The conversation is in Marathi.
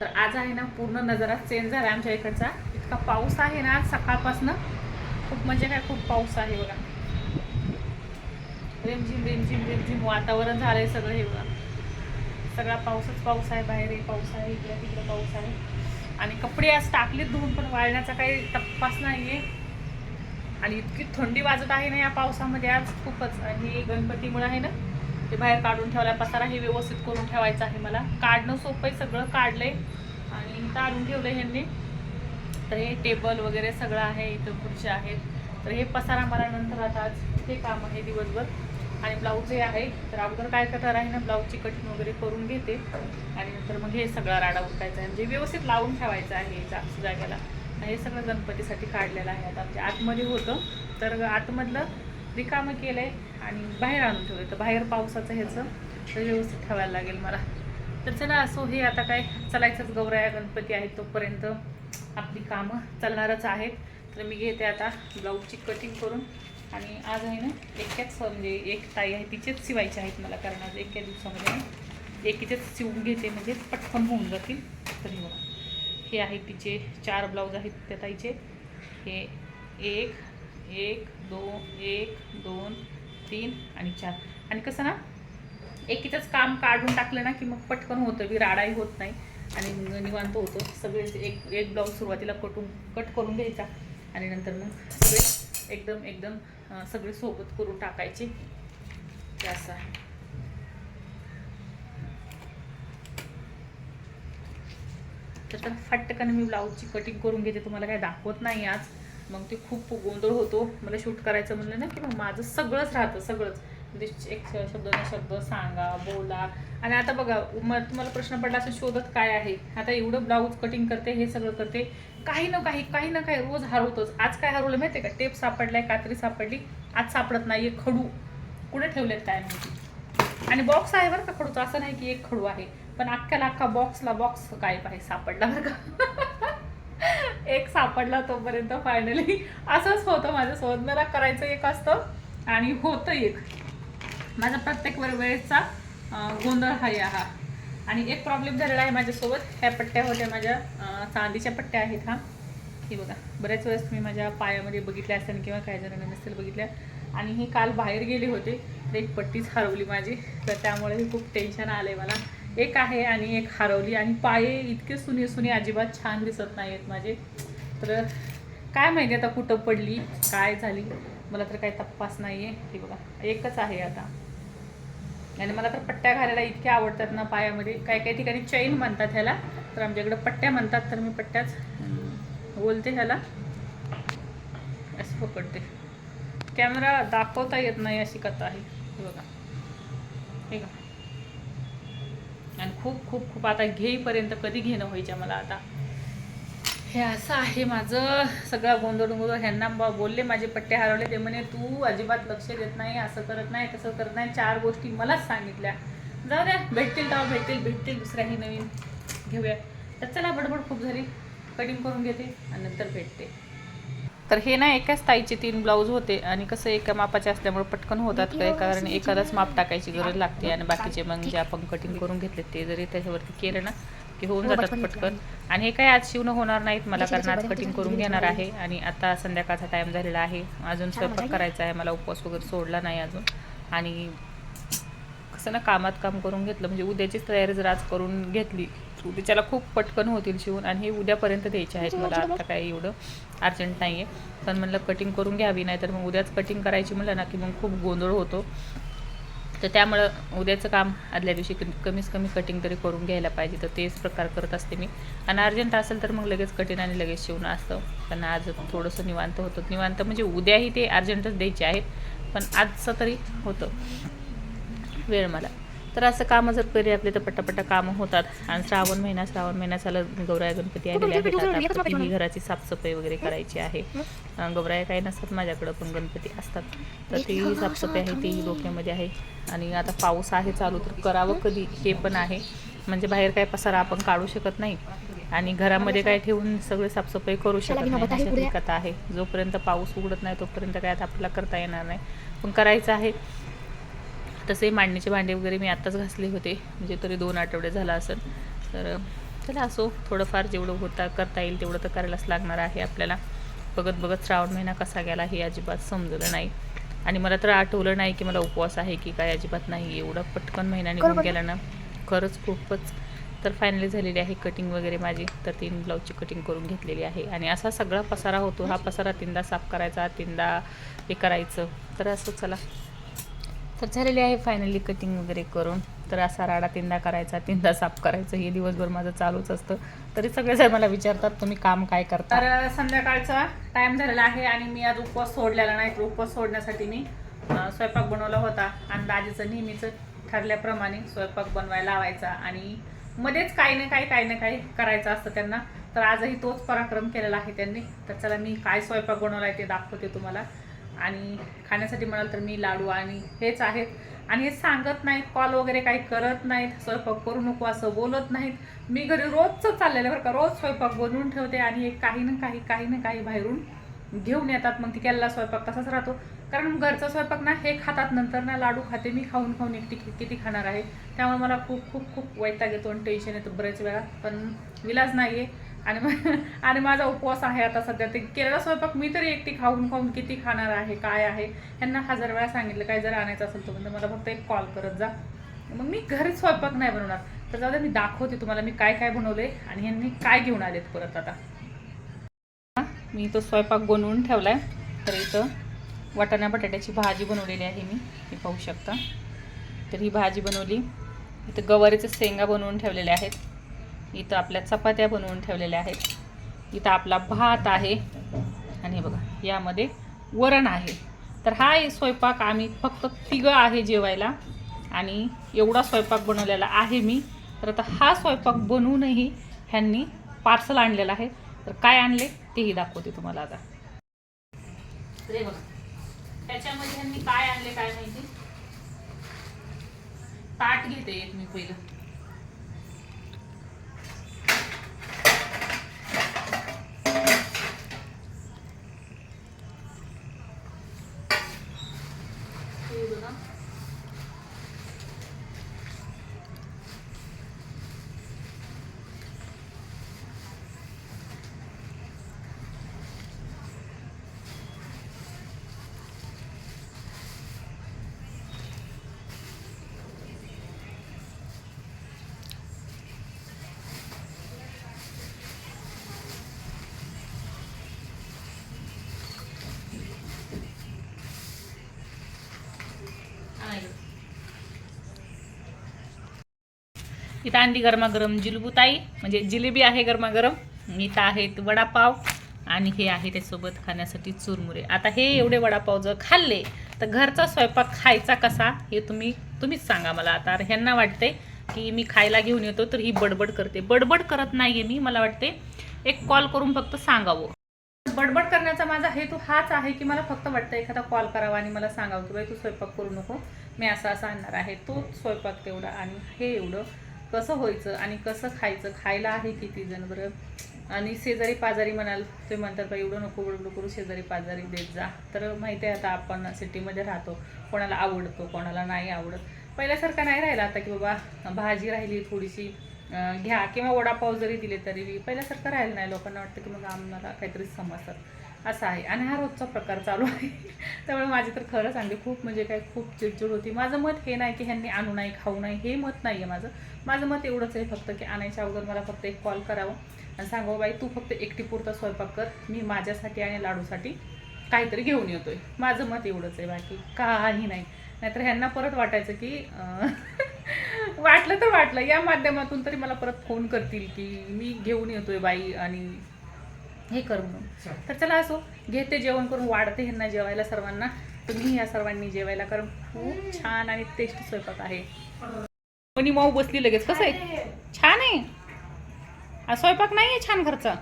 तर आज आहे ना पूर्ण नजारा चेंज झाला आमच्या इकडचा. इतका पाऊस आहे ना आज सकाळपासनं. खूप म्हणजे काय खूप पाऊस आहे बघा. रिमझिम रिमझिम रिमझिम वातावरण झालंय सगळं हे बघा. सगळा पाऊसच पाऊस आहे बाहेरही पाऊस आहे इकडे तिकडे पाऊस आहे. आणि कपडे आज टाकलेत धुवून पण वाळण्याचा काही तपास नाही आहे आणि इतकी थंडी वाजत आहे ना या पावसामध्ये आज खूपच. आणि हे गणपतीमुळे आहे ना ते बाहेर काढून ठेवला पसारा हे व्यवस्थित करून ठेवायचं आहे मला. काढणं सोपं आहे सगळं काढलंय. आणि इथं आणून ठेवलंय ह्यांनी. तर हे टेबल वगैरे सगळं आहे इथं खुर्च्या आहेत. तर हे पसारा मला नंतर आता आज हे काम आहे दिवसभर. आणि ब्लाऊजही आहे. तर अगोदर काय करणार आहे ना ब्लाऊजची कटिंग वगैरे करून घेते. आणि नंतर मग हे सगळा राडा उठायचा आहे. म्हणजे व्यवस्थित लावून ठेवायचं आहे जा जागेला. हे सगळं गणपतीसाठी काढलेलं आहे. आता आमच्या आतमध्ये होतं. तर आतमधलं रिकामं केलं आहे आणि बाहेर आणून ठेवले तर बाहेर पावसाचं ह्याचं तर व्यवस्थित ठेवायला लागेल मला. तर चला असो हे आता काय? चलायचंच. गौराया गणपती आहेत तोपर्यंत आपली कामं चालणारच आहेत. तर मी घेते आता ब्लाऊजची कटिंग करून. आणि आज आहे ना एक्याच म्हणजे एक ताई आहे तिचेच शिवायचे आहेत मला कारण आज एका दिवसामध्ये. एकीचेच शिवून घेते म्हणजे पटकन होऊन जातील. तर हे बघा. हे आहेत तिचे चार ब्लाऊज आहेत त्या ताईचे. हे एक एक दोन एक दोन तीन आणि चार. आणि कसं ना एकीचंच काम काढून टाकलं ना की मग पटकन होतं बी राडाही होत नाही. आणि मग निवांत होतो. सगळे एक एक ब्लाऊज सुरुवातीला कटून कट करून घ्यायचा. आणि नंतर मग सगळे एकदम एकदम सगळे सोबत करून टाकायचे. ते असं तर तर फटकन मी ब्लाऊजची कटिंग करून घेते. तुम्हाला काय दाखवत नाही आज. मग ते खूप गोंधळ होतो. मला शूट करायचं म्हणलं ना की मग माझं सगळंच राहतं सगळंच. म्हणजे एक शब्द न शब्द सांगा बोला. आणि आता बघा मग तुम्हाला प्रश्न पडला असं शोधत काय आहे? आता एवढं ब्लाऊज कटिंग करते हे सगळं करते. काही ना काही काही ना काही रोज हरवतोच. आज काय हरवलं माहिती आहे का? टेप सापडलाय कात्री सापडली. आज सापडत नाही खडू. कुठे ठेवलेत काय माहिती? आणि बॉक्स आहे बरं का खडूचा? असं नाही की एक खडू आहे. पण अख्ख्याला अख्खा बॉक्सला बॉक्स काय आहे? सापडला बरं का? एक सापडला तोपर्यंत फायनली असंच होतं माझ्यासोबत मला करायचं एक असतं आणि होतं एक. माझा प्रत्येक वर वेळेचा गोंधळ हा या हा. आणि एक प्रॉब्लेम झालेला आहे माझ्यासोबत. ह्या पट्ट्या होत्या माझ्या चांदीच्या पट्ट्या आहेत हा. हे बघा बऱ्याच वेळेस मी माझ्या पायामध्ये बघितल्या असेल किंवा काही जणांना नसेल बघितल्या. आणि हे काल बाहेर गेले होते. तर एक पट्टीच हरवली माझी. तर त्यामुळे खूप टेन्शन आलं आहे मला. एक आहे आणि एक हरवली. आणि पाये इतके सुने सुने अजिबात छान दिसत नाही आहेत माझे. तर काय माहिती आता कुठं पडली काय झाली? मला तर काही तपास नाही आहे हे बघा एकच आहे आता. आणि मला तर पट्ट्या घालायला इतक्या आवडतात ना पायामध्ये. काही काही ठिकाणी चैन म्हणतात ह्याला. तर आमच्याकडे पट्ट्या म्हणतात तर मी पट्ट्याच बोलते ह्याला. असं पकडते. कॅमेरा दाखवता येत नाही अशी कथा आहे. बघा. हे का आणि खूप खूप खूप आता घेईपर्यंत कधी घेणं व्हायच्या मला आता. हे असं आहे माझं सगळा गोंधळ गोंधळ ह्यांना बोलले माझे पट्टे हरवले. ते म्हणे तू अजिबात लक्ष देत नाही असं करत नाही तसं करत नाही. चार गोष्टी मलाच सांगितल्या. जाऊ द्या भेटतील तेव्हा भेटतील भेटतील दुसऱ्याही नवीन. घेऊया. तर चला बडबड खूप झाली. कटिंग करून घेते आणि नंतर भेटते. तर हे ना एकाच ताईचे तीन ब्लाऊज होते आणि कसं एका मापाचे असल्यामुळे पटकन होतात काय कारण एखादाच माप टाकायची गरज लागते आणि बाकीचे मग जे आपण कटिंग करून घेतले ते जरी त्याच्यावरती केलं ना की होऊन जातात पटकन आणि हे काय आज शिवणं होणार नाहीत मला कारण आज कटिंग करून घेणार आहे आणि आता संध्याकाळचा टाइम झालेला आहे. अजून स्वयंपाक करायचा आहे मला उपवास वगैरे सोडला नाही अजून. आणि कसं ना कामात काम करून घेतलं म्हणजे उद्याचीच तयारी जर आज करून घेतली उद्याच्याला खूप पटकन होतील शिवून आणि हे उद्यापर्यंत द्यायचे आहेत मला आता काही एवढं अर्जंट नाही आहे पण म्हणलं कटिंग करून घ्यावी नाही तर मग उद्याच कटिंग करायची म्हणलं ना की मग खूप गोंधळ होतो. तर त्यामुळं उद्याचं काम आदल्या दिवशी कमी- कमीत कमी कटिंग तरी करून घ्यायला पाहिजे. तर तेच प्रकार करत असते मी. आणि अर्जंट असेल तर मग लगेच कटिंग आणि लगेच शिवणं असतं. पण आज थोडंसं निवांत होतं. निवांत म्हणजे उद्याही ते अर्जंटच द्यायचे आहेत. पण आजचं तरी होतं. वेळ मला. तर असं कामं जर करी आपले तर पटापटा कामं होतात. आणि श्रावण महिना श्रावण महिना झाला गौराया गणपती आलेले आहेत. आता ही घराची साफसफाई वगैरे करायची आहे. गौराया काही नसतात माझ्याकडं पण गणपती असतात. तर तीही साफसफाई आहे तीही डोक्यामध्ये आहे. आणि आता पाऊस आहे चालू तर करावं कधी? हे पण आहे. म्हणजे बाहेर काय पसारा आपण काढू शकत नाही. आणि घरामध्ये काय ठेवून सगळे साफसफाई करू शकत नाही कथा आहे. जोपर्यंत पाऊस उघडत नाही तोपर्यंत काय आता आपल्याला करता येणार नाही. पण करायचं आहे. तसे मांडणीचे भांडे वगैरे मी आत्ताच घासले होते. म्हणजे तरी दोन आठवडे झाला असेल. तर चला असो थोडंफार जेवढं होता करता येईल तेवढं तर करायलाच लागणार आहे आपल्याला. बघत बघत श्रावण महिना कसा गेला हे अजिबात समजलं नाही. आणि मला तर आठवलं नाही की मला उपवास आहे की काय अजिबात नाही. एवढा पटकन महिना निघून गेला ना. खरंच खूपच. तर फायनली झालेली आहे कटिंग वगैरे माझी. तर तीन ब्लाऊजची कटिंग करून घेतलेली आहे. आणि असा सगळा पसारा होतो. हा पसारा तीनदा साफ करायचा तीनदा हे करायचं. तर असं चला. तर झालेली आहे फायनली कटिंग वगैरे करून. तर असा राडा तीनदा करायचा तीनदा साफ करायचं. हे दिवसभर माझं चालूच असतं. तरी सगळेजण मला विचारतात तुम्ही काम काय करता? तर संध्याकाळचा टाइम झालेला आहे आणि मी आज उपवास सोडलेला नाही. तर उपवास सोडण्यासाठी मी स्वयंपाक बनवला होता. आणि दाजीचं नेहमीचं ठरल्याप्रमाणे स्वयंपाक बनवायला लावायचा. आणि मध्येच काही ना काही काही ना काही करायचं असतं त्यांना. तर आजही तोच पराक्रम केलेला आहे त्यांनी. तर चला मी काय स्वयंपाक बनवला आहे ते दाखवते तुम्हाला. आणि खाण्यासाठी म्हणाल तर मी लाडू आणि हेच आहेत. आणि हे सांगत नाहीत कॉल वगैरे काही करत नाहीत स्वयंपाक करू नको असं बोलत नाहीत. मी घरी रोजचं चाललेलं बरं का रोज स्वयंपाक बनवून ठेवते आणि एक काही ना काही काही ना काही बाहेरून घेऊन येतात. मग ती केलेला स्वयंपाक तसाच राहतो. कारण घरचा स्वयंपाक ना हे खातात. नंतर ना लाडू खाते. मी खाऊन खाऊन एकटी किती खाणार आहे? त्यामुळे मला खूप खूप खूप वैताग येतो आणि टेन्शन येतं बरेच वेळा. पण विलाज नाही आहे आणि मग- आणि माझा उपवास आहे आता सध्या. ते केलेला स्वयंपाक मी तरी एकटी खाऊन खाऊन किती खाणार आहे काय आहे यांना हजार वेळा सांगितलं काय जर आणायचं असेल तर म्हणजे मला फक्त एक कॉल करत जा. मग मी घरीच स्वयंपाक नाही बनवणार. तर जाऊ दे मी दाखवते तुम्हाला मी काय काय बनवले आणि यांनी काय घेऊन आलेत परत आता. मी तो स्वयंपाक बनवून ठेवला आहे तर इथं वाटाणा बटाट्याची भाजी बनवलेली आहे मी हे पाहू शकता. तर ही भाजी बनवली. इथं गवारीचे शेंगा बनवून ठेवलेले आहेत. इथं आपल्या चपात्या बनवून ठेवलेल्या आहेत. इथं आपला भात आहे. आणि बघा यामध्ये वरण आहे. तर हा एक स्वयंपाक आम्ही फक्त तिघं आहे जेवायला. आणि एवढा स्वयंपाक बनवलेला आहे मी. तर आता हा स्वयंपाक बनवूनही ह्यांनी पार्सल आणलेलं आहे. तर काय आणले तेही दाखवते तुम्हाला आता. तर बघा त्याच्यामध्ये ह्यांनी काय आणले काय माहिती? ताट घेते एक मी पहिलं हे बघा आहे. इथं अंडी गरमागरम जिलबुताई म्हणजे जिलेबी आहे गरमागरम इथं आहेत वडापाव आणि हे आहे त्यासोबत खाण्यासाठी चुरमुरे. आता हे एवढे वडापाव जर खाल्ले तर घरचा स्वयंपाक खायचा कसा हे तुम्ही तुम्हीच सांगा मला. आता ह्यांना वाटते की मी खायला घेऊन येतो तर ही बडबड करते. बडबड करत नाही आहे मी मला वाटते एक कॉल करून फक्त सांगावं. बडबड करण्याचा माझा हेतू हाच आहे की मला फक्त वाटतं एखादा कॉल करावा आणि मला सांगावं की बाई तू स्वयंपाक करू नको मी असं असं आणणार आहे. तोच स्वयंपाक तेवढा आणि हे एवढं कसं व्हायचं आणि कसं खायचं खायला आहे किती जण बरं? आणि शेजारी पाजारी म्हणाल ते म्हणतात बा एवढं नको एवढं करू शेजारी पाजारी देत जा. तर माहिती आहे आता आपण सिटीमध्ये राहतो कोणाला आवडतो कोणाला नाही आवडत. पहिल्यासारखं नाही राहिला आता की बाबा भाजी राहिली थोडीशी घ्या किंवा वडापाव जरी दिले तरी पहिल्यासारखं राहिलं नाही. लोकांना वाटतं की मग आम्हाला काहीतरी समजतात असं आहे. आणि हा रोजचा प्रकार चालू आहे. त्यामुळे माझी तर खरं सांगते खूप म्हणजे काय खूप चिडचिड होती. माझं मत हे नाही की ह्यांनी आणू नाही खाऊ नाही हे मत नाही आहे माझं. माझं मत एवढंच आहे फक्त की आणायच्या अगोदर मला फक्त एक कॉल करावं. आणि सांगावं बाई तू फक्त एकटीपुरता स्वयंपाक कर. मी माझ्यासाठी आणि लाडूसाठी काहीतरी घेऊन येतोय. माझं मत एवढंच आहे बाकी काही नाही. नाहीतर ह्यांना परत वाटायचं की वाटलं तर वाटलं. या माध्यमातून तरी मला परत फोन करतील की मी घेऊन येतोय बाई आणि हे कर म्हणून. तर चला असो घेते जेवण करून वाढते ह्यांना जेवायला सर्वांना. तुम्ही या सर्वांनी जेवायला कारण खूप छान आणि टेस्टी स्वयंपाक आहे. कोणी मऊ बसली लगेच. कसं आहे? छान आहे. स्वयंपाक नाही आहे छान घरचा.